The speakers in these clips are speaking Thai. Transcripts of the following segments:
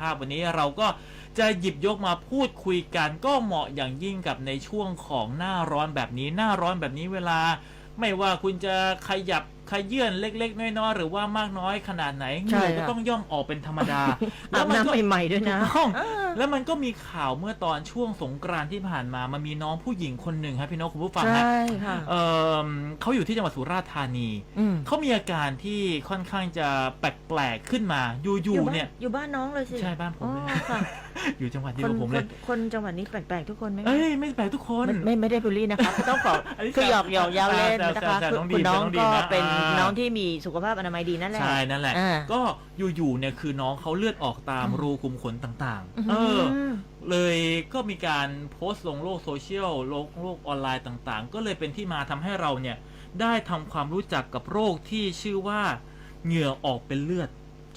ภาพวันนี้เราก็จะหยิบยกมาพูดคุยกันก็เหมาะอย่างยิ่งกับในช่วงของหน้าร้อนแบบนี้หน้าร้อนแบบนี้เวลา ไม่ว่าคุณจะขยับ ขยื่นเล็ก ๆ น้อยๆหรือว่ามากน้อยขนาดไหนเหใช่งื่อก็ค่ะ ต้องย่องออกเป็นธรรมดา อาบมัก็น้ำใหม่ๆด้วยนะ ถูกต้องเออแล้วมันก็มีข่าวเมื่อตอนช่วงสงกรานต์ที่ผ่านมา มันมีน้องผู้หญิงคนหนึ่งครับพี่นกคุณผู้ฟังใช่ฮะค่ะ เออเขาอยู่ที่จังหวัดสุราษฎร์ธานี อืมเขามีอาการที่ค่อนข้างจะแปลกๆขึ้นมา อยู่บ้าๆเนี่ย อยู่บ้านน้องเลยสิใช่บ้านผมอ๋อเลย ค่ะอยู่จังหวัดเดียควนกับผมเลยคนคนจังหวัดนี้แปลกๆทุกคนไหมคะเอ้ยไม่แปลกทุกคนไม่ไม่ไม่ได้บูลลี่นะคะต้องขออันนี้คือหยอกหยอกยาวเล่นแซวนะคะแซวคือน้องดีคุณน้องน้องดีก็นะเป็นอ่าน้องที่มีสุขภาพอนามัยดีนั่นแหละใช่นั่นแหละอ่าก็อยู่ๆเนี่ยคือน้องเขาเลือดออกตามอืมรูขุมขนต่างๆมเออ เลยก็มีการโพสต์ลงโลกโซเชียลโลกโลกออนไลน์ต่างๆ ก็เลยเป็นที่มาทำให้เราเนี่ยได้ทำความรู้จักกับโรคที่ชื่อว่าเหงื่อออกเป็นเลือด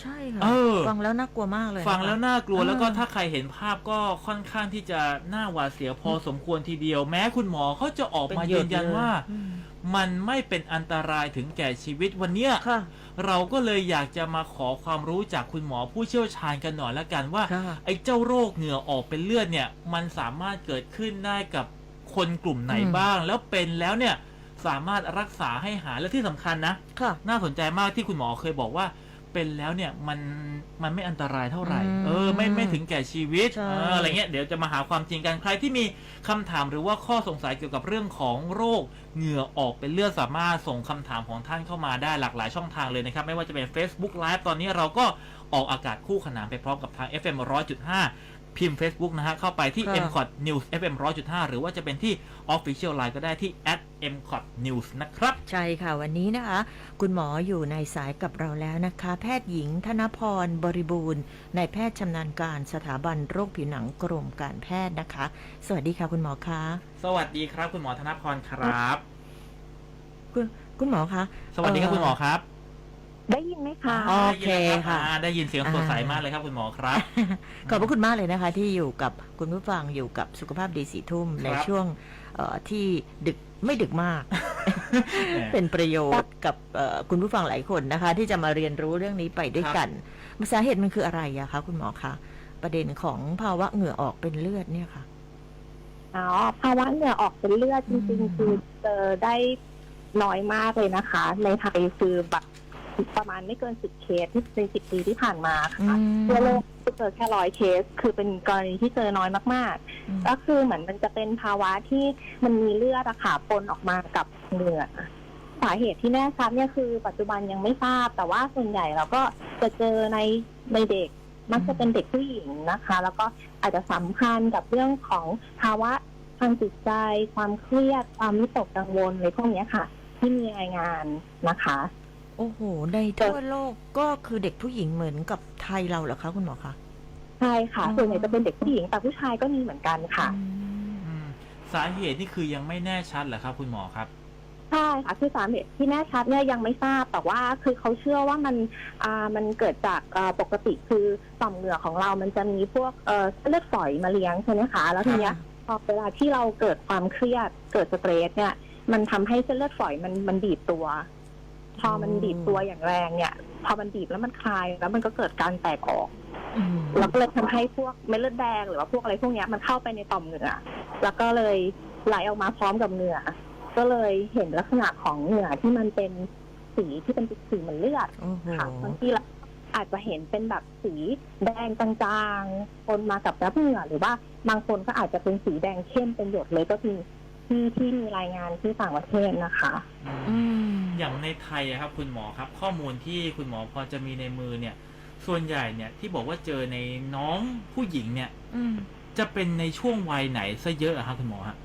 ใช่ค่ะ เออ ฟังแล้วน่ากลัวมากเลยนะคะ ฟังแล้วน่ากลัวเออแล้วก็ถ้าใครเห็นภาพก็ค่อนข้างที่จะน่าหวาดเสียวพอสมควรทีเดียว แม้คุณหมอเขาจะออกมาเป็หยืดนยันเลยว่า อืมมันไม่เป็นอันตรายถึงแก่ชีวิตวันเนี้ย ค่ะ เราก็เลยอยากจะมาขอความรู้จากคุณหมอผู้เชี่ยวชาญกันหน่อยละกันว่า ค่ะ ไอ้เจ้าโรคเหงื่อออกเป็นเลือดเนี่ย มันสามารถเกิดขึ้นได้กับคนกลุ่มไหนอืมบ้าง แล้วเป็นแล้วเนี่ยสามารถรักษาให้หายและที่สำคัญนะ ค่ะ น่าสนใจมากที่คุณหมอเคยบอกว่า เป็นแล้วเนี่ยมันมันไม่อันตรายเท่าไหร่อืมเออ ไม่ไม่ถึงแก่ชีวิตใช่เอออะไรเงี้ยเดี๋ยวจะมาหาความจริงกันใครที่มีคำถามหรือว่าข้อสงสัยเกี่ยวกับเรื่องของโรคเหงื่อออกเป็นเลือดสามารถส่งคำถามของท่านเข้ามาได้หลากหลายช่องทางเลยนะครับ ไม่ว่าจะเป็น Facebook Live ตอนนี้เราก็ออกอากาศคู่ขนานไปพร้อมกับทาง FM 100.5 พิมพ์ Facebook นะฮะ เข้าไปที่ค่ะ m c o t News FM 100.5 หรือว่าจะเป็นที่ Official Line ก็ได้ที่ m c o t News นะครับ ใช่ค่ะ วันนี้นะคะ คุณหมออยู่ในสายกับเราแล้วนะคะ แพทย์หญิงธนพรบริบูรณ์นายแพทย์ชำนาญการสถาบันโรคผิวหนังกรมการแพทย์นะคะ สวัสดีค่ะคุณหมอคะสวัสดีครับ คุณหมอธนพรครับ คุณคุณหมอคะสวัสดีครับเอ่อคุณหมอครับ ได้ยินไหมคะอ๋อโเคได้ยินแล้วรับค่ะอ่าได้ยินเสียงสดใสมากเลยครับคุณหมอครับ ขอบพระคุณมากเลยนะคะ ที่อยู่กับคุณผู้ฟังอยู่กับสุขภาพดีสี่ทุ่มครับในช่วงเอ่อที่ดึกไม่ดึกมากแหมเป็นประโยชน์กับเอ่อคุณผู้ฟังหลายคนนะคะ ที่จะมาเรียนรู้เรื่องนี้ไปด้วยกันสาเหตุมันคืออะไรอะคะคุณหมอคะประเด็นของภาวะเหงื่อออกเป็นเลือดเนี่ยค่ะอ๋อภาวะเหงื่อออกเป็นเลือดจริงอืมๆคือเจอได้น้อยมากเลยนะคะ ในไทยคือแบบ ประมาณไม่เกินสิบเคสที่ในสิบปีที่ผ่านมาค่ะทั่วโลกเจอแค่ร้อยเคส คือเป็นกรณีที่เจอน้อยมากอืมๆก็คือเหมือนมันจะเป็นภาวะที่มันมีเลือดอะค่ะปนออกมากับเหงื่อสาเหตุที่แน่ชัดเนี่ยคือปัจจุบันยังไม่ทราบ แต่ว่าส่วนใหญ่เราก็จะเจอในในเด็กมักจะเป็นเด็กผู้หญิงนะคะ แล้วก็อาจจะสำคัญกับเรื่องของภาวะทางจิตใจ ความเครียด ความวิตกกังวลอะไรพวกเนี้ยค่ะ ที่มีรายงานนะคะ โอ้โห ในทั่วโลกก็คือเด็กผู้หญิงเหมือนกับไทยเราเหรอคะคุณหมอคะ ใช่ค่ะอ๋อส่วนใหญ่จะเป็นเด็กผู้หญิงแต่ผู้ชายก็มีเหมือนกันค่ะอืมอืมสาเหตุนี่คือยังไม่แน่ชัดเหรอครับ คุณหมอครับ ใช่ค่ะคือสาเหตุที่แน่ชัดเนี่ยยังไม่ทราบแต่ว่าคือเขาเชื่อว่ามันอ่ามันเกิดจากอ่าปกติคือต่อมเหงื่อของเรามันจะมีพวกเอ่อเส้นเลือดฝอยมาเลี้ยงใช่ไหมคะแล้วทีเนี้ยพอเวลาที่เราเกิดความเครียดเกิดสเตรสเนี่ย มันทำให้เส้นเลือดฝอยมันมันบีบตัว พอมันบีบตัวอย่างแรงเนี่ย พอมันบีบแล้วมันคลายแล้วมันก็เกิดการแตกออกอืมแล้วก็เลยทำให้พวกเม็ดเลือดแดงหรือว่าพวกอะไรพวกเนี้ยมันเข้าไปในต่อมเหงื่อแล้วก็เลยไหลออกมาพร้อมกับเหงื่อก็เลยเห็นลักษณะของเหงื่อที่มันเป็นสีที่เป็นสีเหมือนเลือดโอ้โหค่ะบางทีเราอาจจะเห็นเป็นแบบสีแดงจางๆปนมากับน้ำเหงื่อหรือว่าบางคนก็อาจจะเป็นสีแดงเข้มเป็นหยดเลยก็มีที่ที่มีรายงานที่ต่างประเทศนะคะ อืม อย่างในไทยอะครับคุณหมอครับ ข้อมูลที่คุณหมอพอจะมีในมือเนี่ย ส่วนใหญ่เนี่ยที่บอกว่าเจอในน้องผู้หญิงเนี่ย อืม จะเป็นในช่วงวัยไหนซะเยอะอะครับคุณหมอฮะ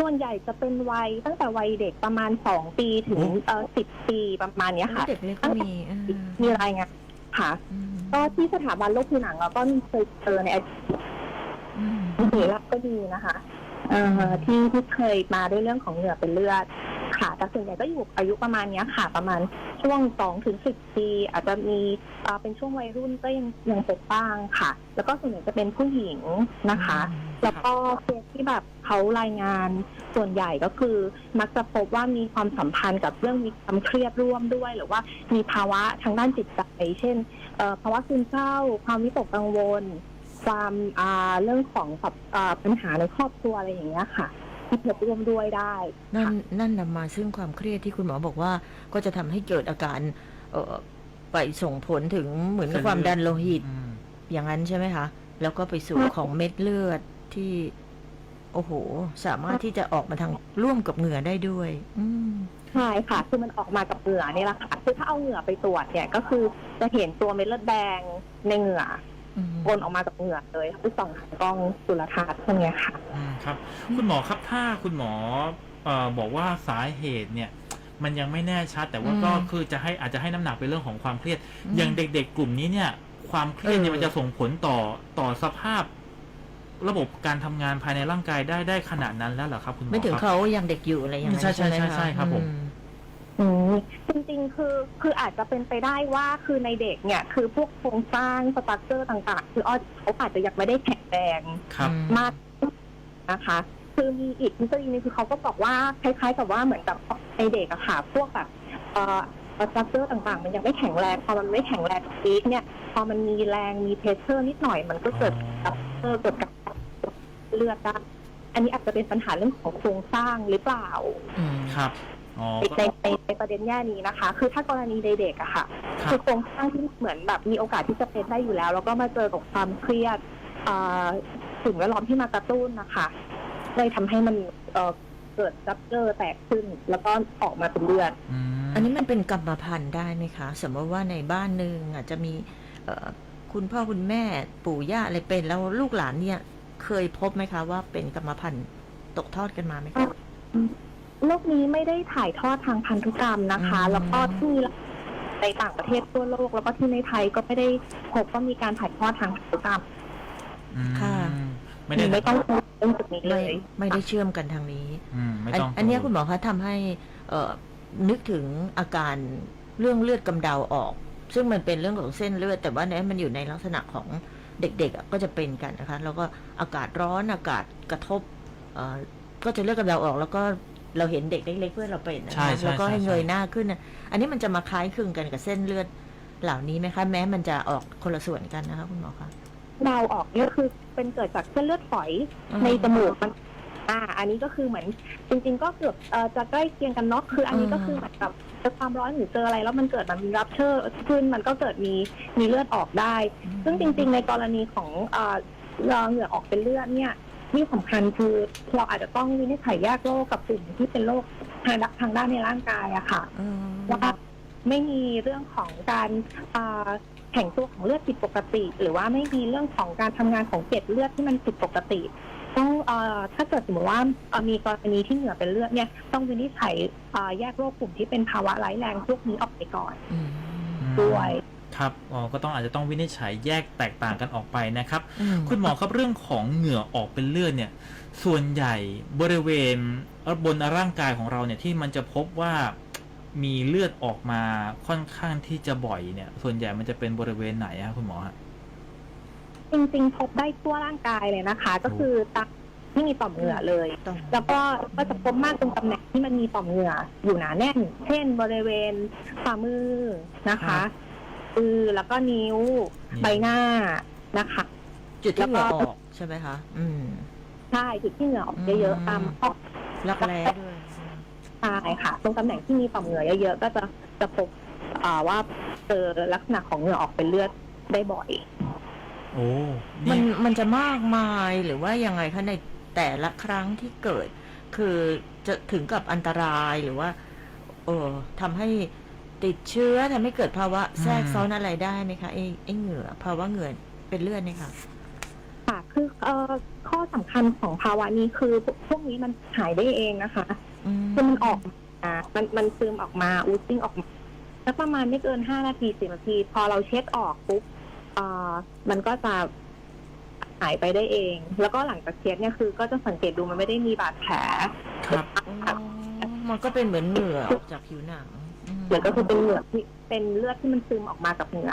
ส่วนใหญ่จะเป็นวัยตั้งแต่วัยเด็กประมาณสองปีถึงโอ้ เออสิบปีประมาณเนี้ยค่ะ เด็กเล็กก็มีอ่ามีรายงานค่ะ อืมก็ที่สถาบันโรคผิวหนังเราก็มีเคยเจอในอดีตอืมเหตุก็ดีนะคะ เอ่อที่ที่เคยมาด้วยเรื่องของเหงื่อเป็นเลือด ค่ะ แต่ส่วนใหญ่ก็อยู่อายุประมาณเนี้ยค่ะ ประมาณช่วงสองถึงสิบปี อาจจะมีเอ่อเป็นช่วงวัยรุ่นก็ยังยังพบบ้างค่ะ แล้วก็ส่วนใหญ่จะเป็นผู้หญิงนะคะ แล้วก็เคสที่ที่แบบเขารายงานส่วนใหญ่ก็คือ มักจะพบว่ามีความสัมพันธ์กับเรื่องมีความเครียดร่วมด้วย หรือว่ามีภาวะทางด้านจิตใจเช่นเอ่อภาวะซึมเศร้า ความวิตกกังวล ความอ่าเรื่องของแบบอ่าปัญหาในครอบครัวอะไรอย่างเงี้ยค่ะ ที่พบร่วมด้วยได้นั่นค่ะนั่นนำมาซึ่งความเครียดที่คุณหมอบอกว่าก็จะทำให้เกิดอาการ เอ่อไปส่งผลถึงเหมือนกับความดันโลหิต อืม อย่างนั้นใช่ไหมคะ แล้วก็ไปสู่ของเม็ดเลือดที่ โอ้โห สามารถที่จะออกมาทางร่วมกับเหงื่อได้ด้วย อืม ใช่ค่ะ คือมันออกมากับเหงื่อนี่แหละค่ะคือถ้าเอาเหงื่อไปตรวจเนี่ยก็คือจะเห็นตัวเม็ดเลือดแดงในเหงื่ออืม วนออกมาจากเหงื่อเลยไปส่องทางกล้องจุลทรรศน์พวกเนี้ยค่ะ อืมครับ คุณหมอครับถ้าคุณหมอเอ่อบอกว่าสาเหตุเนี่ย มันยังไม่แน่ชัด แต่ว่าก็คือจะให้อาจจะให้น้ำหนักไปเรื่องของความเครียดอย่างเด็ก ๆ กลุ่มนี้เนี่ย ความเครียดเนี่ยมันจะส่งผลต่อต่อสภาพ ระบบการทำงานภายในร่างกายได้ได้ขนาดนั้นแล้วเหรอครับ คุณหมอไม่ถึงครับ เขายังเด็กอยู่อะไรอย่างนั้นใช่ใช่ไหมใช่คะใช่ครับผม อื อืมจริงๆ คือคืออาจจะเป็นไปได้ว่าคือในเด็กเนี่ย คือพวกโครงสร้างสตรัคเจอร์ต่าง ๆ คืออ้อเขาอาจจะยังไม่ได้แข็งแรงครับอืมากนะคะ คือมีอีกทฤษฎีหนึงคือเขาก็บอกว่าคล้ายๆ กับว่าเหมือนกับในเด็กอะค่ะพวกแบบเอ่อสตรัคเจอร์ต่างๆ มันยังไม่แข็งแรงพอมันไม่แข็งแรงปีกเนี่ย พอมันมีแรงมีเพชเชอร์นิดหน่อยมันก็เกิดอ๋อเออเกิดกับเลือดได้อันนี้อาจจะเป็นปัญหาเรื่องของโครงสร้างหรือเปล่า อืมครับ อ๋อในก็ ในในประเด็นแง่นี้นะคะ คือถ้ากรณีในเด็กอะค่ะครัคืบอโครงสร้างที่เหมือนแบบมีโอกาสที่จะเป็นได้อยู่แล้ว แล้วก็มาเจอกับความเครียดเอ่อสิ่งแวดล้อมที่มากระตุ้นนะคะเลยทำให้มันเอ่อเกิดจับเจอแตกขึ้น แล้วก็ออกมาเป็นเลือดอืมอันนี้มันเป็นกรรมพันธุ์ได้ไหมคะ สมมติว่าในบ้านหนึ่งอาจจะมีเอ่อคุณพ่อคุณแม่ปู่ย่าอะไรเป็น แล้วลูกหลานเนี่ย เคยพบไหมคะว่าเป็นกรรมพันธุ์ตกทอดกันมาไหมคะ โรคนี้ไม่ได้ถ่ายทอดทางพันธุกรรมนะคะ อืม แล้วก็ที่มีในต่างประเทศทั่วโลก แล้วก็ที่ในไทยก็ไม่ได้พบว่ามีการถ่ายทอดทางพันธุกรรมอืมค่ะ ไม่ได้ไม่ต้องกังวลเรื่องจุดนี้เลไม่ย ไม่ได้เชื่อมกันทางนี้ อืมไม่อันต้องอันเนี้ยคุณหมอคะทำให้เอ่อนึกถึงอาการเรื่องเลือดกำเดาออก ซึ่งมันเป็นเรื่องของเส้นเลือด แต่ว่าเนี่ยมันอยู่ในลักษณะของเด็กๆอะก็จะเป็นกันนะคะ แล้วก็อากาศร้อนอากาศกระทบเอ่อก็จะเลือดกำเดาออก แล้วก็ เราเห็นเด็กเล็กๆเพื่อนเราเป็นนะใช่คะใช่แล้วก็ให้ใช่ เงยหน้าขึ้นนะอันนี้มันจะมาคล้ายคลึงกันกับเส้นเลือดเหล่านี้ไหมคะ แม้มันจะออกคนละส่วนกันนะคะคุณหมอคะ เดาออกเนี่ยคือเป็นเกิดจากเส้นเลือดฝอยอืมในจมูกมัน อ่า อันนี้ก็คือเหมือนจริง ๆ ก็เกือบเอ่อจะใกล้เคียงกันเนาะคืออันนี้ก็คือเหมือนกับเจอความร้อนหรือเจออะไร แล้วมันเกิดมันมีรับเชอร์ขึ้นมันก็เกิดมีมีเลือดออกได้ ซึ่งจริง ๆ ในกรณีของเอ่อเหงื่อออกเป็นเลือดเนี่ย ที่สำคัญคือเราอาจจะต้องวินิจฉัยแยกโรคกับกลุ่มที่เป็นโรคทางด้านทางด้านในร่างกายอะค่ะอืมว่าไม่มีเรื่องของการอ่าแข็งตัวของเลือดผิดปกติ หรือว่าไม่มีเรื่องของการทำงานของเกล็ดเลือดที่มันผิดปกติต้องเออถ้าเกิดสมมติว่าเอ่อมีกรณีที่เหงื่อเป็นเลือดเนี่ยต้องวินิจฉัยอ่าแยกโรคกลุ่มที่เป็นภาวะร้ายแรงพวกนี้ออกไปก่อนอืมด้วย ครับอ๋อก็ต้องอาจจะต้องวินิจฉัยแยกแตกต่างกันออกไปนะครับอืมคุณหมอครับเรื่องของเหงื่อออกเป็นเลือดเนี่ย ส่วนใหญ่บริเวณบนร่างกายของเราเนี่ยที่มันจะพบว่ามีเลือดออกมาค่อนข้างที่จะบ่อยเนี่ย ส่วนใหญ่มันจะเป็นบริเวณไหนครับคุณหมอฮะจริงๆพบได้ทั่วร่างกายเลยนะคะ ก็คือตามที่มีต่อมเหงื่อเลยต้องแล้วก็ก็จะพบมากตรงตำแหน่งที่มันมีต่อมเหงื่ออยู่หนาแน่น เช่น บริเวณฝ่ามือนะคะ มือแล้วก็นิ้วนิ้วใบหน้านะคะ จุดที่เหงื่อแล้วอก็อกใช่ไหมคะ อืม ใช่จุดที่เหงื่อออกเยอะๆตามข้อรักแร้ด้วย ตายค่ะ ตรงตำแหน่งที่มีต่อมเหงื่อเยอะๆก็จะจะพบอ่าว่าเจอลักษณะของเหงื่อออกเป็นเลือดได้บ่อย โอ้มันี่นมันจะมากมายหรือว่ายังไงคะในแต่ละครั้งที่เกิด คือจะถึงกับอันตรายหรือว่า เออทำให้ ติดเชื้อทำให้เกิดภาวะแทรกซ้อนอะไรได้ไหมคะไอ้ไอ้เหงื่อภาวะเหงื่อเป็นเลือดเนี่ยค่ะ ค่ะคือเอ่อข้อสำคัญของภาวะนี้คือพวกนี้มันหายได้เองนะคะอืมคือมันออกมามันมันซึมออกมาอูซิ่งออกมาแล้วประมาณไม่เกินห้านาทีสิบนาที พอเราเช็ดออกปุ๊บเอ่อมันก็จะหายไปได้เอง แล้วก็หลังจากเช็ดเนี่ยคือ ก็จะสังเกตดูมันไม่ได้มีบาดแผล ครับอ๋อมันก็เป็นเหมือนเหงื่อออกจากผิวหนังม เหลือก็คือเป็นเหงื่อที่เป็นเลือดที่มันซึมออกมากับเหงื่อ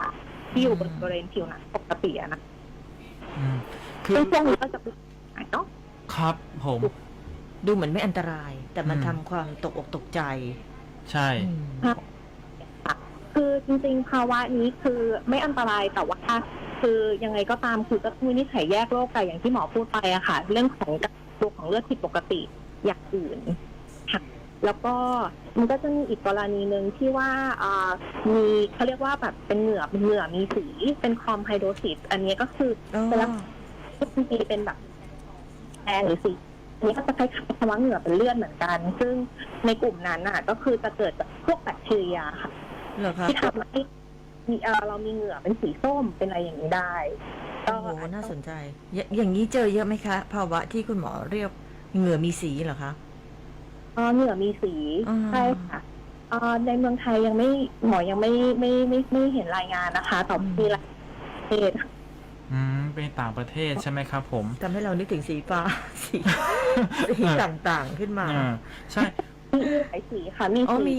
ที่อยู่บนบริเวณผิวหนังปกติอะนะอืมคือซึ่งช่วงนี้ก็จะเป็นหายเนาะ ครับผม ดูเหมือนไม่อันตราย แต่มันอืม ทำความตกอกตกใจใช่ อืมคือจริงๆ ภาวะนี้คือไม่อันตรายแต่ว่าคือยังไงก็ตามคือก็ต้องวินิจฉัยแยกโรคแต่อย่างที่หมอพูดไปอะค่ะ เรื่องของการตัวของเลือดผิดปกติอย่างอื่นค่ะ แล้วก็มันก็จะมีอีกกรณีหนึ่งที่ว่าอ่ามีเขาเรียกว่าแบบเป็นเหงื่อเป็นเหงื่อมีสีเป็นคอมไฮโดรซิสอันนี้ก็คืออ๋อเป็นลักษณะที่เป็นแบบแดงหรือสีอันนี้ก็จะคล้ายๆภาวะเหงื่อเป็นเลือดเหมือนกัน ซึ่งในกลุ่มนั้นน่ะ ก็คือจะเกิดจากพวกแบคทีเรียค่ะเหรอคะที่ทำให้มีเอ่อเรามีเหงื่อเป็นสีส้มเป็นอะไรอย่างนี้ได้โอ้โหน่าสนใจ อย่าอย่างนี้เจอเยอะไหมคะ ภาวะที่คุณหมอเรียกเหงื่อมีสีเหรอคะ เอ่อเหงื่อมีสีอ่าใช่ค่ะเอ่อในเมืองไทยยังไม่หมอยังไม่ไม่ไม่ไม่ไม่เห็นรายงานนะคะแต่มีรายประเทศอืมเป็นต่างประเทศใช่ไหมครับผมทำให้เรานึกถึงสีฟ้าสีสีต่างๆขึ้นมาอ่าใช่มีมีหลายสีค่ะมีอ๋อสีมี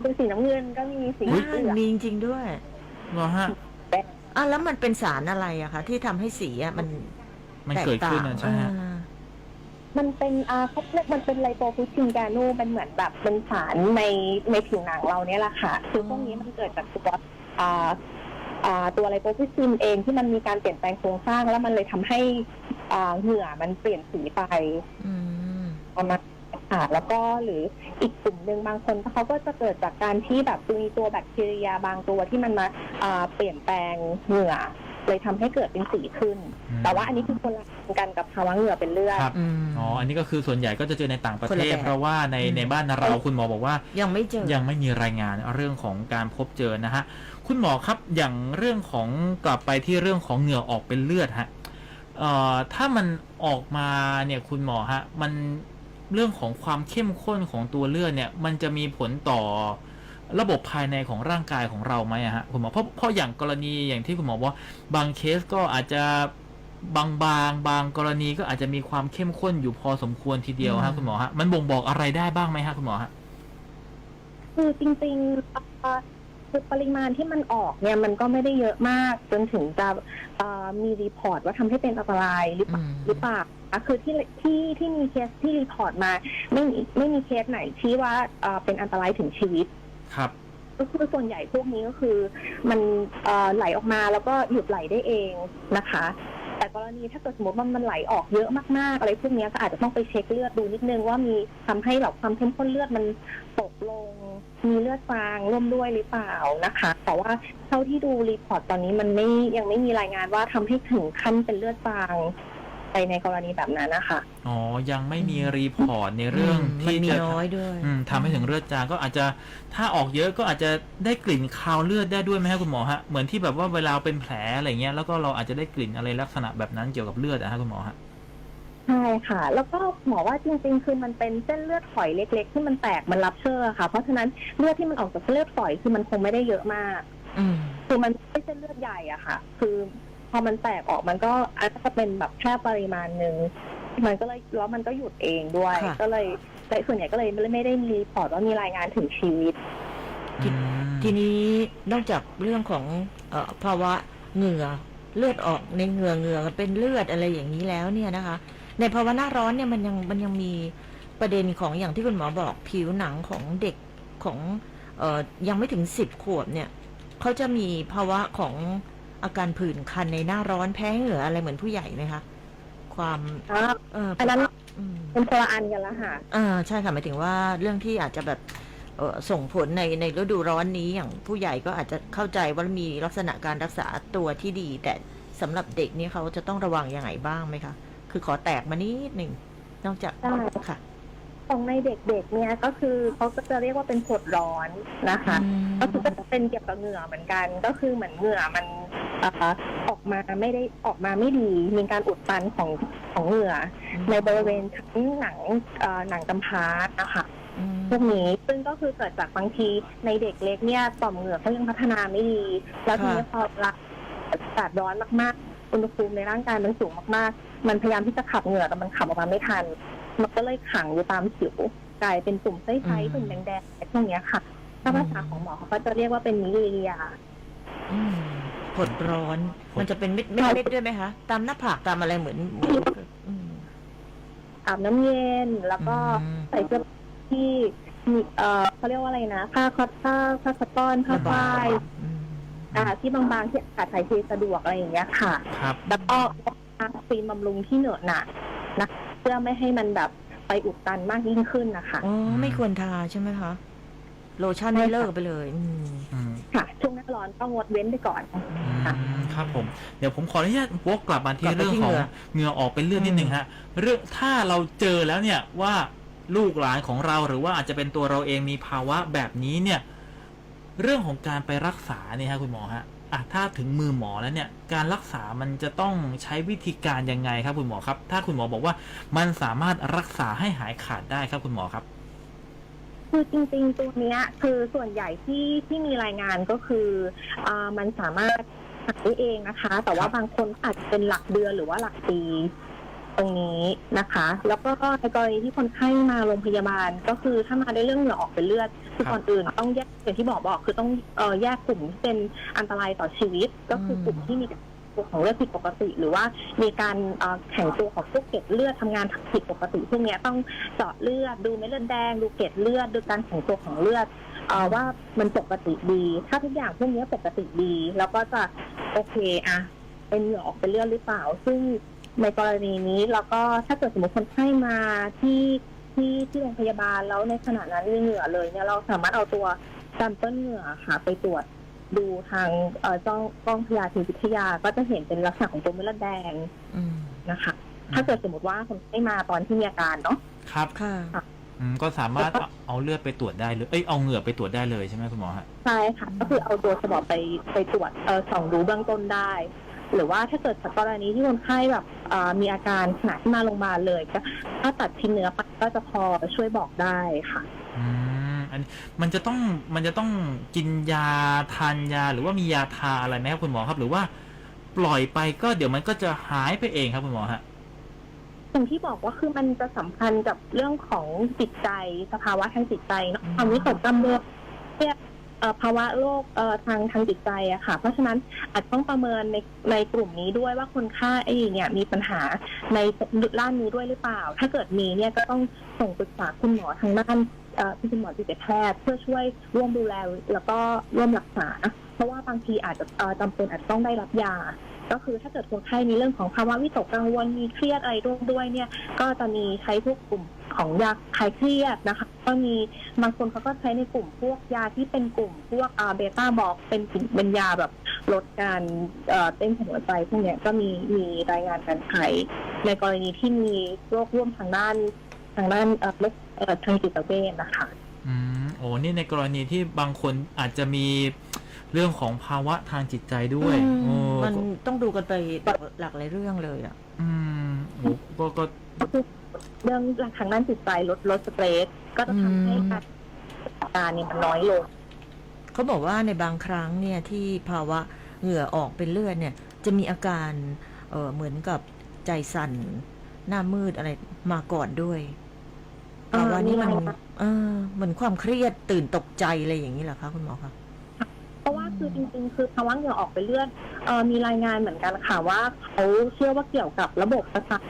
เป็นสีน้ำเงินก็มีสีอ่าเหลืองมีจริงๆด้วยเหรอฮะอะแล้วมันเป็นสารอะไรอะคะที่ทำให้สีอะมันมันแตกเกิดต่าขึ้นงนะใช่ฮะอ่า มันเป็นอ่าเขาเรียกมันเป็นไลโปฟูชินแกนูเป็นเหมือนแบบเป็นสารในในผิวหนังเราเนี่ยแหละค่ะคือพวกนี้มันเกิดจากตัวอ่าอ่าตัวไลโปฟูชินเองที่มันมีการเปลี่ยนแปลงโครงสร้างแล้วมันเลยทำให้อ่าเหงื่อมันเปลี่ยนสีไปอืมประมาณค่ะแล้วก็หรืออีกกลุ่มหนึ่งบางคนเขาก็จะเกิดจากการที่แบบมีตัวแบคทีเรียบางตัวที่มันมาอ่าเปลี่ยนแปลงเหงื่อ เลยทำให้เกิดเป็นสีขึ้น อืม แต่ว่าอันนี้คือคนละกันกับภาวะเหงื่อเป็นเลือด ครับอืม อ๋ออันนี้ก็คือส่วนใหญ่ก็จะเจอในต่างประคนเทละศ แบบเพราะว่าในอืม ในบ้านเราคุณหมอบอกว่า ยังไม่เจอ ยังไม่มีรายงานเรื่องของการพบเจอนะฮะ คุณหมอครับอย่างเรื่องของกลับไปที่เรื่องของเหงื่อออกเป็นเลือดฮะเอ่อถ้ามันออกมาเนี่ยคุณหมอฮะมันเรื่องของความเข้มข้นของตัวเลือดเนี่ย มันจะมีผลต่อ ระบบภายในของร่างกายของเราไหมอะฮะคุณหมอเพราะเพราะอย่างกรณีอย่างที่คุณหมอบอกว่าบางเคสก็อาจจะบางบางบางกรณีก็อาจจะมีความเข้มข้นอยู่พอสมควรทีเดียวอืฮะมคุณหมอฮะมันบ่งบอกอะไรได้บ้างไหมฮะคุณหมอฮะคือจริงๆเอ่อคือปริมาณที่มันออกเนี่ยมันก็ไม่ได้เยอะมาก จนถึงจะเอ่อมีรีพอร์ตว่าทำให้เป็นอันตรายหรือเปล่าอืมหรือเปล่าอะคือที่ที่ที่มีเคสที่รีพอร์ตมา ไม่มีไม่มีเคสไหนที่ว่าเอ่อเป็นอันตรายถึงชีวิต ครับ ก็คือส่วนใหญ่พวกนี้ก็คือมันเอ่อไหลออกมาแล้วก็หยุดไหลได้เองนะคะ แต่กรณีถ้าเกิดสมมติว่ามันไหลออกเยอะมากๆ อะไรพวกนี้ก็อาจจะต้องไปเช็คเลือดดูนิดนึงว่ามีทำให้แบบความเข้มข้นเลือดมันตกลง มีเลือดฟางร่วมด้วยหรือเปล่านะคะ แต่ว่าเท่าที่ดูรีพอร์ตตอนนี้มันไม่ยังไม่มีรายงานว่าทำให้ถึงขั้นเป็นเลือดฟาง ไปในกรณีแบบนั้นนะคะ อ๋อ ยังไม่มีรีพอร์ตในเรื่องมันที่มีจะน้อยด้วยอืมทำให้ถึงเลือดจางก็อาจจะถ้าออกเยอะก็อาจจะได้กลิ่นคาวเลือดได้ด้วยไหมฮะคุณหมอฮะเหมือนที่แบบว่าเวลาเป็นแผลอะไรเงี้ยแล้วก็เราอาจจะได้กลิ่นอะไรลักษณะแบบนั้นเกี่ยวกับเลือดนะฮะคุณหมอฮะใช่ค่ะ แล้วก็หมอว่าจริง ๆ คือมันเป็นเส้นเลือดฝอยเล็ก ๆ ที่มันแตกมันรับเชื้อค่ะ เพราะฉะนั้นเลือดที่มันออกจากเส้นเลือดฝอยคือมันคงไม่ได้เยอะมาก อืม คือมันไม่ใช่เส้นเลือดใหญ่อะค่ะ คือพ อมันแตกออกมันก็อาจจะเป็นแบบแค่ปริมาณหนึ่งมันก็เลยแล้วมันก็หยุดเองด้วย ค่ะ ก็เลยแต่ส่วนใหญ่ก็เลยไม่ได้มีรีพอร์ตว่ามีรายงานถึงชีวิตทีอืมทีนี้นอกจากเรื่องของเออภาวะเหงื่อเลือดออกในเหงื่อเหงื่อเป็นเลือดอะไรอย่างนี้แล้วเนี่ยนะคะ ในภาวะหน้าร้อนเนี่ยมันยังมันยังมีประเด็นของอย่างที่คุณหมอบอกผิวหนังของเด็กของเออยังไม่ถึงสิบขวบเนี่ยเขาจะมีภาวะของ อาการผื่นคันในหน้าร้อนแพ้เหงื่ออะไรเหมือนผู้ใหญ่ไหมคะ ความเอออันนั้นอืม เป็นคนละอันกันละค่ะ อ่าใช่ค่ะหมายถึงว่าเรื่องที่อาจจะแบบเอ่อส่งผลในในฤดูร้อนนี้อย่างผู้ใหญ่ก็อาจจะเข้าใจว่ามีลักษณะการรักษาตัวที่ดี แต่สำหรับเด็กนี่เขาจะต้องระวังยังไงบ้างไหมคะ คือขอแตกมานิดหนึ่งนอกจากได้ ค่ะ ของในเด็กๆเนี่ยก็คือเขาก็จะเรียกว่าเป็นผดร้อนนะคะอืมก็คือก็จะเป็นเกี่ยวกับเหงื่อเหมือนกัน ก็คือเหมือนเหงื่อมันเอ่อออกมาไม่ได้ออกมาไม่ดี มีการอุดตันของของเหงื่อ ในบริเวณทั้งหนังเอ่อหนังกำพร้านะคะอืมพวกนี้ซึ่งก็คือเกิดจากบางทีในเด็กเล็กเนี่ยต่อมเหงื่อเขายังพัฒนาไม่ดี แล้วทีนี้พอรักอากาศร้อนมากๆอุณหภูมิในร่างกายมันสูงมากๆ มันพยายามที่จะขับเหงื่อแต่มันขับออกมาไม่ทัน มันก็เลยขังอยู่ตามผิวกลายเป็นตุ่มไส้ไส้ตุ่มแดงๆอะไรพวกเนี้ยค่ะ ถ้าภาษาของหมอเขาก็จะเรียกว่าเป็นมิลลิเลียอืมผดร้อน มันจะเป็นเม็ดเม็ดเม็ดด้วยไหมคะ ตามหน้าผากตามอะไรเหมือนเหมือนอืมอาบน้ำเย็นแล้วก็อืมใส่เสื้อที่มีเอ่อเขาเรียกว่าอะไรนะผ้าคอตผ้าผ้าคอตตอนผ้าฝ้ายอืมอ่าที่บางๆที่อากาศถ่ายเทสะดวกอะไรอย่างเงี้ยค่ะ ครับ แล้วก็ทาครีมบำรุงที่เหนอะหนะนะเพื่อไม่ให้มันแบบไปอุดตันมากยิ่งขึ้นนะคะอ๋อไม่ควรทาใช่ไหมคะ โลชั่นไม่เลิกไปเลยอืมอืมค่ะ ช่วงหน้าร้อนก็งดเว้นไปก่อนอืมครับผม เดี๋ยวผมขออนุญาตวกกลับมาที่กลับไปเรื่องที่ของเหงื่อเหงื่อออกเป็นเลือดนิดนึงฮะ เรื่องถ้าเราเจอแล้วเนี่ยว่าลูกหลานของเราหรือว่าอาจจะเป็นตัวเราเองมีภาวะแบบนี้เนี่ย เรื่องของการไปรักษาเนี่ยฮะคุณหมอฮะ อะถ้าถึงมือหมอแล้วเนี่ยการรักษามันจะต้องใช้วิธีการยังไงครับคุณหมอครับ ถ้าคุณหมอบอกว่ามันสามารถรักษาให้หายขาดได้ครับคุณหมอครับ คือจริงๆตัวเนี้ย คือส่วนใหญ่ที่ที่มีรายงานก็คืออ่ามันสามารถหายได้เองนะคะ แต่ว่าครับบางคนอาจจะเป็นหลักเดือนหรือว่าหลักปี ตรงนี้นะคะ แล้วก็ในกรณีที่คนไข้มาโรงพยาบาล ก็คือถ้ามาได้เรื่องเหงื่อออกเป็นเลือดคือก่อนอื่นต้องแยกอย่างที่บอกบอกคือต้องเอ่อแยกกลุ่มที่เป็นอันตรายต่อชีวิต ก็คือกลุ่มที่มีตัวของเลือดผิดปกติ หรือว่ามีการแข็งตัวของพวกเกล็ดเลือดทำงานผิดปกติพวกนี้ต้องเจาะเลือดดูเม็ดเลือดแดง ดูเกล็ดเลือด ดูการแข็งตัวของเลือดอว่ามันปกติดี ถ้าทุกอย่างพวกนี้ปกติดี แล้วก็จะโอเคอะเป็นเหงื่อออกเป็นเลือดหรือเปล่า ซึ่ง ในกรณีนี้แล้วก็ถ้าเกิดสมมติคนไข้มาที่ที่ที่โรงพยาบาลแล้วในขณะนั้นมีเหงื่อเลยเนี่ยเราสามารถเอาตัวแซมเปิลเหงื่อค่ะไปตรวจดูทางเอ่อจ้องกล้องพยาธิวิทยาก็จะเห็นเป็นลักษณะของตัวเม็ดเลือดแดงอืมนะคะ ถ้าเกิดสมมติว่าคนไข้มาตอนที่มีอาการเนาะ ครับค่ะ อืมก็สามารถเอาเอาเลือดไปตรวจได้เลยเอ้ยเอาเหงื่อไปตรวจได้เลยใช่ไหมคุณหมอฮะ ใช่ค่ะ ก็คือเอาตัวสบอบไปไปตรวจเออส่องดูเบื้องต้นได้ หรือว่าถ้าเกิดจากกรณีที่คนไข้แบบเอ่อมีอาการขณะที่มาโรงพยาบาลเลยก็ถ้าตัดชิ้นเนื้อไปก็จะพอช่วยบอกได้ค่ะอืมอันนี้มันจะต้องมันจะต้องกินยาทานยาหรือว่ามียาทาอะไรไหมครับคุณหมอครับ หรือว่าปล่อยไปก็เดี๋ยวมันก็จะหายไปเองครับคุณหมอฮะอย่างที่บอกว่าคือมันจะสัมพันธ์กับเรื่องของจิตใจสภาวะทางจิตใจเนอะความวิตกกังวลเรียกเอ่อ ภาวะโรคทางทางจิตใจอะค่ะ เพราะฉะนั้นอาจต้องประเมินในในกลุ่มนี้ด้วยว่าคนไข้เนี่ยมีปัญหาในด้านนี้ด้วยหรือเปล่า ถ้าเกิดมีเนี่ยก็ต้องส่งปรึกษาคุณหมอทางด้านเอ่คุณหมอจิตแพทย์เพื่อช่วยร่วมดูแลแล้วก็ร่วมรักษา เพราะว่าบางทีอาจจะเอ่อจำเป็นอาจต้องได้รับยา ก็คือถ้าเกิดคนไข้มีเรื่องของภาวะวิตกกังวลมีเครียดอะไรร่วมด้วยเนี่ย ก็จะมีใช้พวกกลุ่ม ของยาคลายเครียดนะคะ ก็มีบางคนเขาก็ใช้ในกลุ่มพวกยาที่เป็นกลุ่มพวกอ่าเบต้าบอกเป็นกลุ่มเป็นยาแบบลดการเอ่อเต้นของหัวใจพวกเนี้ยก็มีมีรายงานการใช้ในกรณีที่มีโรคร่วมทางด้านทางด้านเอ่อโรคเอ่อทางจิตเวชนะคะอืมโอ้นี่ในกรณีที่บางคนอาจจะมีเรื่องของภาวะทางจิตใจด้วยอืมโอ้มันก็ต้องดูกันไปหลากหลายเรื่องเลยอะ อืมโอ้ก็ก็ก็คือ เรื่องทางด้านจิตใจลดลดสเตรสก็จะทำให้การอาการเนี่ยมันน้อยลง เขาบอกว่าในบางครั้งเนี่ยที่ภาวะเหงื่อออกเป็นเลือดเนี่ย จะมีอาการเออเหมือนกับใจสั่น หน้ามืดอะไรมาก่อนด้วยเอ่อภาวะนี้มันมีอะไรคะเออเหมือนความเครียดตื่นตกใจอะไรอย่างนี้เหรอคะคุณหมอคะเพราะว่าคือจริงๆ คือภาวะเหงื่อออกเป็นเลือดเอ่อมีรายงานเหมือนกันค่ะว่าเขาเชื่อว่าเกี่ยวกับระบบประสาท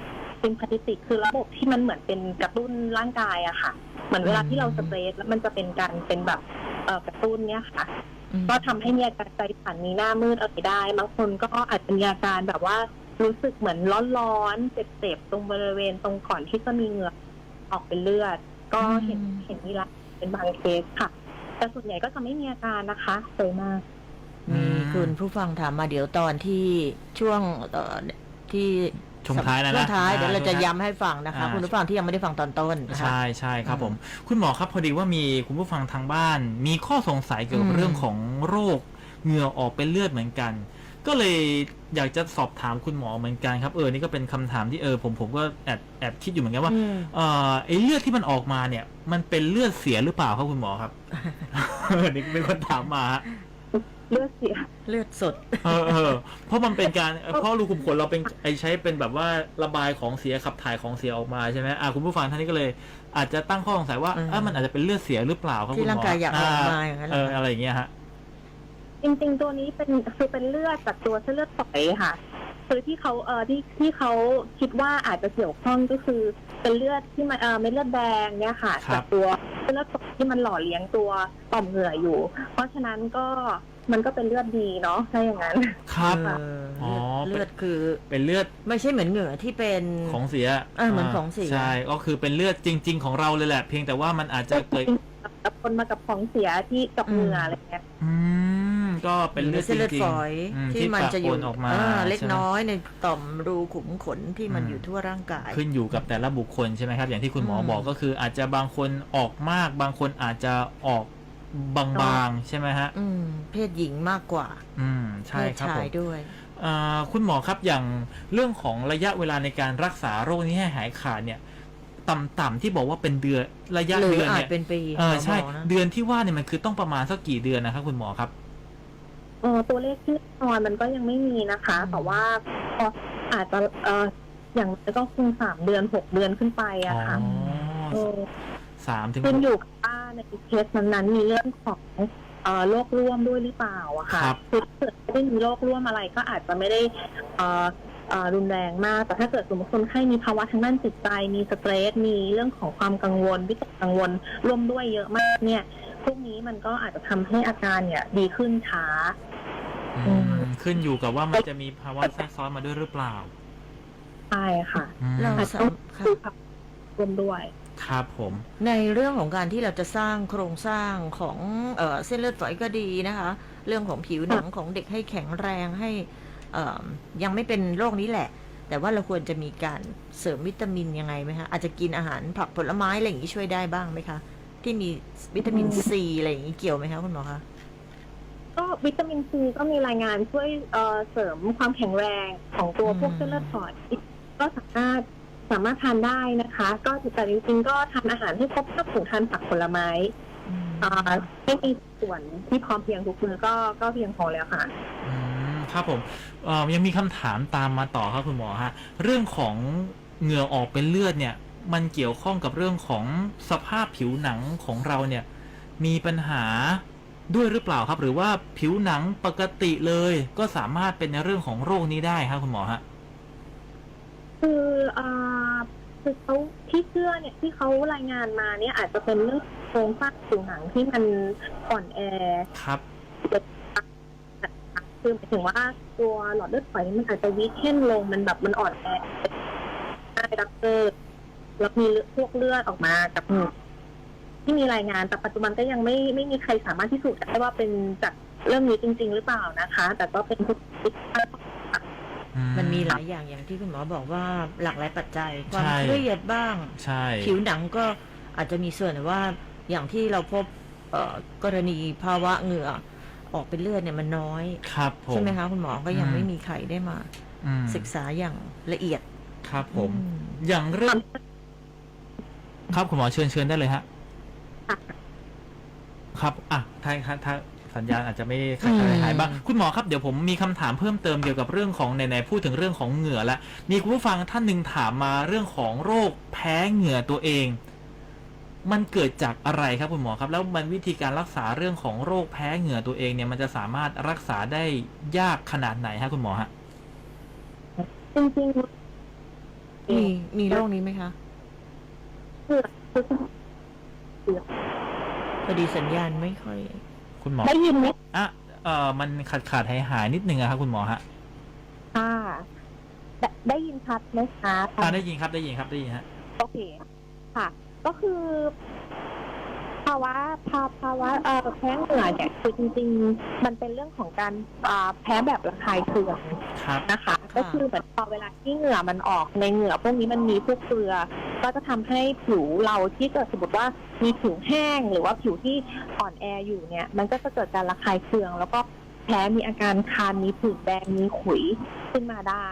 เป็นพาติติกคือระบบที่มันเหมือนเป็นกระตุ้นร่างกายอะค่ะ เหมือนเวลาที่เราสเตรสแล้วมันจะเป็นการเป็นแบบเอ่อกระตุ้นเนี่ยค่ะอืมก็ทำให้มีอาการใจสั่นมีหน้ามืดอะไรได้บางคนก็อาจจะมีอาการแบบว่ารู้สึกเหมือนร้อนๆเจ็บๆตรงบริเวณตรงก่อนที่จะมีเหงื่อออกเป็นเลือด ก็เห็นเห็นมีละเป็นบางเคสค่ะ แต่ส่วนใหญ่ก็จะไม่มีอาการนะคะสวยมากมีคุณผู้ฟังถามมาเดี๋ยวตอนที่ช่วงเอ่อที่ ช่วงท้ายแล้วนะช่วงท้ายเดี๋ยวเราจะช่วงท้ายย้ำให้ฟังนะคะ อ่า คุณผู้ฟังที่ยังไม่ได้ฟังตอนต้นนะคะ ใช่ใช่ครับอืมผม คุณหมอครับพอดีว่ามีคุณผู้ฟังทางบ้าน มีข้อสงสัยเกี่ยวกับอืมเรื่องของโรคเหงื่อออกเป็นเลือดเหมือนกัน ก็เลยอยากจะสอบถามคุณหมอเหมือนกันครับเออนี่ก็เป็นคำถามที่เออผมผมก็แอบแอบคิดอยู่เหมือนกันว่าอืมเอ่อไอเลือดที่มันออกมาเนี่ย มันเป็นเลือดเสียหรือเปล่าครับคุณหมอครับ นี่เป็นคนถามมาฮะเลือดเสีย เลือดสด เออเออเพราะมันเป็นการเพราะรูขุมขนเราเป็นไอใช้เป็นแบบว่าระบายของเสียขับถ่ายของเสียออกมาใช่ไหมอ่าคุณผู้ฟังท่านนี้ก็เลย อาจจะตั้งข้อสงสัยว่าอืมเอ้ามันอาจจะเป็นเลือดเสียหรือเปล่าครับที่คุณหมอร่างกายอยากออกมาอย่างนั้นเหรเออ ออะไรอย่างเงี้ยฮะ จริงๆ ตัวนี้เป็นคือเป็นเลือดจากตัวเส้นเลือดฝอยค่ะคือที่เขาเอ่อที่ที่เขาคิดว่าอาจจะเกี่ยวข้องก็คือเป็นเลือดที่มันเอ่อเม็ดเลือดแดงเนี่ยค่ะครับ จากตัวเส้นเลือดฝอยที่มันหล่อเลี้ยงตัวต่อมเหงื่ออยู่ เพราะฉะนั้นก็ มันก็เป็นเลือดดีเนาะถ้าอย่างนั้น ครับเอออ๋อเลือดคือเป็นเลือดไม่ใช่เหมือนเหงื่อที่เป็น ของเสียเออเหมือนของเสีย ใช่ก็คือเป็นเลือดจริง ๆ ของเราเลยแหละ เพียงแต่ว่ามันอาจจะเกิดกับปนมากับของเสียที่กับเหงื่ออะไรเงี้ย อืมก็เป็นเลือดเส้นเลือดจริงฝอยๆอืมที่มันจะอยู่ปปออกมาเออเล็กใช่ไหม น้อยในต่อมรูขุมขนที่มันอืม อยู่ทั่วร่างกาย ขึ้นอยู่กับแต่ละบุคคลใช่ไหมครับ อย่างที่คุณหมออืมบอกก็คืออาจจะบางคนออกมาก บางคนอาจจะออก บางๆ ใช่ไหมฮะ อืม เพศหญิงมากกว่า อืม ใช่เพศครับชาผยมด้วยอ่าคุณหมอครับอย่างเรื่องของระยะเวลาในการรักษาโรคนี้ให้หายขาดเนี่ย ต่ำๆที่บอกว่าเป็นเดือนระยะหรือเดือนอาจเนี่ยเป็นปีเออใช่หมอนะเดือนที่ว่าเนี่ยมันคือต้องประมาณสักกี่เดือนนะครับคุณหมอครับเออตัวเลขที่แน่นอนมันก็ยังไม่มีนะคะอืมแต่ว่าก็อาจจะเอออย่างน้อยก็คงสามเดือนหกเดือนขึ้นไปอ๋อะอค่ะเออสามถึงขึ้นอยู่กับว่า ในเคสนั้นๆมีเรื่องของเอ่อโรคร่วมด้วยหรือเปล่าอะค่ะครับคือถ้าเกิดไม่ได้มีโรคร่วมอะไรก็อาจจะไม่ได้เอ่อเอ่อรุนแรงมาก แต่ถ้าเกิดสมมติคนไข้มีภาวะทางด้านจิตใจ มีสเตรส มีเรื่องของความกังวล วิตกกังวลร่วมด้วยเยอะมากเนี่ย พวกนี้มันก็อาจจะทำให้อาการเนี่ยดีขึ้นช้า อืมขึ้นอยู่กับว่ามันจะมีภาวะแทรกซ้อนมาด้วยหรือเปล่าใช่ค่ะ อืมเราอาจจะสาต้องค่ะดูภาวะร่วมด้วย ครับผม ในเรื่องของการที่เราจะสร้างโครงสร้างของเอ่อเส้นเลือดฝอยก็ดีนะคะ เรื่องของผิวหนังของเด็กให้แข็งแรงให้เอ่อยังไม่เป็นโรคนี้แหละ แต่ว่าเราควรจะมีการเสริมวิตามินยังไงไหมคะอาจจะกินอาหารผักผลไม้อะไรอย่างนี้ช่วยได้บ้างไหมคะที่มีวิตามินซีอะไรอย่างนี้เกี่ยวไหมคะคุณหมอคะก็วิตามินซีก็มีรายงานช่วยเอ่อเสริมความแข็งแรงของตัวอืมพวกเส้นเลือดฝอยก็สามารถ สามารถทานได้นะคะ ก็แต่จริงๆก็ทานอาหารให้ครบถ้าถึงทานผักผลไม้อ่าให้มีส่วนที่พร้อมเพรียงทุกมื้อก็ก็เพียงพอแล้วค่ะอืมครับผมเอ่อยังมีคำถามตามมาต่อครับคุณหมอฮะ เรื่องของเหงื่อออกเป็นเลือดเนี่ย มันเกี่ยวข้องกับเรื่องของสภาพผิวหนังของเราเนี่ย มีปัญหาด้วยหรือเปล่าครับ หรือว่าผิวหนังปกติเลย ก็สามารถเป็นในเรื่องของโรคนี้ได้ครับคุณหมอฮะ คืออ่า คือเขาที่เชื่อเนี่ยที่เขารายงานมาเนี่ยอาจจะเป็นเรื่องโครงสร้างผิวหนังที่มันอ่อนแอครับคือหมายถึงว่าตัวหลอดเลือดฝอยมันอาจจะวีคเคนลงมันแบบมันอ่อนแอได้รับเกิดแล้วมีพวกเลือดออกมากับเหงื่อที่มีรายงานแต่ปัจจุบันก็ยังไม่ไม่มีใครสามารถพิสูจน์ได้ว่าเป็นจากเรื่องนี้จริง ๆ หรือเปล่านะคะ แต่ก็เป็นทุก มันมีหลายอย่างอย่างที่คุณหมอบอกว่าหลากหลายปัจจัย ความใช่เครียดบ้าง ใช่ ผิวหนังก็อาจจะมีส่วนแต่ว่าอย่างที่เราพบเอ่อกรณีภาวะเหงื่อออกเป็นเลือดเนี่ยมันน้อยครับผมใช่ไหมคะคุณหมอก็ยังอืมไม่มีใครได้มาอืมศึกษาอย่างละเอียดครับผมอืมอย่างเรื่อง ครับคุณหมอเชิญเชิญได้เลยฮะ ครับ อะถ้าถ้าถ้า สัญญาณอาจจะไม่ขาดอืมหายบ้างคุณหมอครับเดี๋ยวผมมีคำถามเพิ่มเติมเกี่ยวกับเรื่องของไหนๆพูดถึงเรื่องของเหงื่อแล้วมีคุณผู้ฟังท่านหนึ่งถามมาเรื่องของโรคแพ้เหงื่อตัวเอง มันเกิดจากอะไรครับคุณหมอครับ แล้วมันวิธีการรักษาเรื่องของโรคแพ้เหงื่อตัวเองเนี่ยมันจะสามารถรักษาได้ยากขนาดไหนฮะคุณหมอฮะจริงๆมีมีโรคนี้ไหมคะคือคือพอดีสัญญาณไม่ค่อย คุณหมอได้ยินไหมอะเอ่อมันขาดขาดหายหายนิดนึงอะครับคุณหมอฮะค่ะได้ได้ยินชัดไหมคะอ่าได้ยินครับได้ยินครับได้ยินฮะ โอเค ค่ะ ก็คือ ภาวะภาภาวะเอ่อแพ้เหงื่อเนี่ยคือจริง ๆ มันเป็นเรื่องของการอ่าแพ้แบบระคายเคืองครับ นะคะ ก็คือเหมือนพอเวลาที่เหงื่อมันออกในเหงื่อพวกนี้มันมีพวกเกลือ ก็จะทำให้ผิวเราที่เกิดสมมติว่ามีผิวแห้งหรือว่าผิวที่อ่อนแออยู่เนี่ย มันก็จะเกิดการระคายเคือง แล้วก็แพ้มีอาการคันมีผื่นแดงมีขุยขึ้นมาได้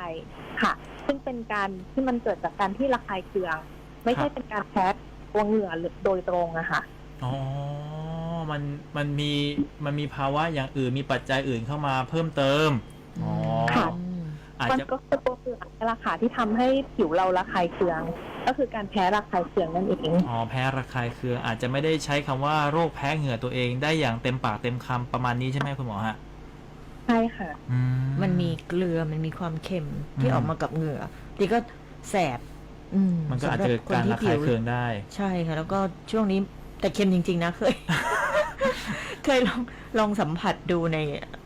ค่ะ ซึ่งเป็นการที่มันเกิดจากการที่ระคายเคือง ไม่ใช่เป็นการแพ้ตัวเหงื่อโดยตรงอะค่ะ อ๋อ มัน มันมี มันมีภาวะอย่างอื่น มีปัจจัยอื่นเข้ามาเพิ่มเติม อ๋อ ค่ะมอาจมันจะ ก็คือตัวเหงื่อนี่แหละค่ะที่ทำให้ผิวเราระคายเคือง ก็คือการแพ้ระคายเคืองนั่นเองอ๋อ แพ้ระคายเคือง อาจจะไม่ได้ใช้คำว่าโรคแพ้เหงื่อตัวเองได้อย่างเต็มปากเต็มคำประมาณนี้ใช่ไหมคุณหมอฮะ ใช่ค่ะ อื มันมีเกลือมันมีความเค็มที่อืม ออกมากับเหงื่อทีก็แสบ อืมมันก็อาจสำหจะรับเกิดการระคายเคืองได้ ใช่ค่ะ แล้วก็ช่วงนี้ แต่เค็มจริง ๆ นะเคย เคยลองลองสัมผัสดูใน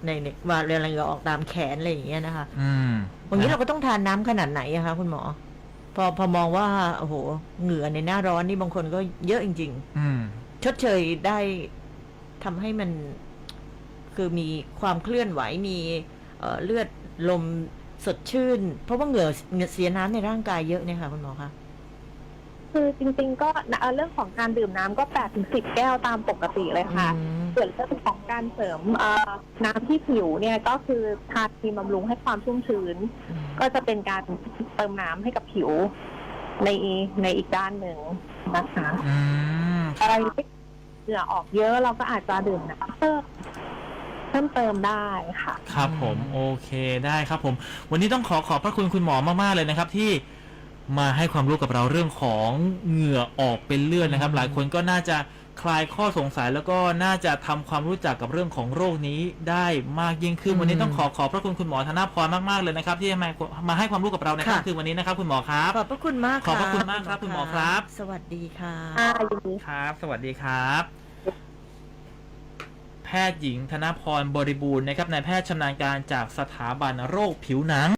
ในในว่าเรืออะไรเหงื่อออกตามแขนอะไรอย่างเงี้ยนะคะอืมวันนี้เราก็ต้องทานน้ำขนาดไหนอะคะคุณหมอ พอพอมองว่าโอ้โหเหงื่อในหน้าร้อนนี่บางคนก็เยอะจริงอืมๆชดเชยได้ทำให้มันคือมีความเคลื่อนไหวมีเอ่อเลือดลมสดชื่น เพราะว่าเหงื่อเหงื่อเสียน้ำในร่างกายเยอะเนี่ยค่ะคุณหมอคะ คือจริงๆก็เอ่อเรื่องของการดื่มน้ำก็8ปดถึงสิแก้วตามปกติเลยค่ะ อืมส่วนเรื่องของการเสริมเอ่อน้ำที่ผิวเนี่ยก็คือทาครีมบำรุงให้ความชุ่มชื้น ก็จะเป็นการเติมน้ำให้กับผิวในในอีกด้านหนึ่งนะคะ อืมอะไรที่เหงื่อออกเยอะเราก็อาจจะดื่มน้ำเพิ่มเพิ่มเติมได้ค่ะ ครับผมโอเคได้ครับผม วันนี้ต้องขอขอบพระคุณคุณหมอมากๆเลยนะครับ ที่ มาให้ความรู้กับเราเรื่องของเหงื่อออกเป็นเลือดนะครับ หลายคนก็น่าจะคลายข้อสงสัยแล้วก็น่าจะทำความรู้จักกับเรื่องของโรคนี้ได้มากยิ่งขึ้นอืมวันนี้ต้องขอขอบพระคุณคุณหมอธนาพรมากๆเลยนะครับ ที่มามาให้ความรู้กับเราในค่ะค่ำคืนวันนี้นะครับ คุณหมอครับขอบพระคุณมากขอบพระคุณมากครับคุณหมอครับ สวัสดีค่ะอ่ายินดีครับ สวัสดีครับแพทย์หญิงธนพรบริบูรณ์นะครับนายแพทย์ชำนาญการจากสถาบันโรคผิวหนัง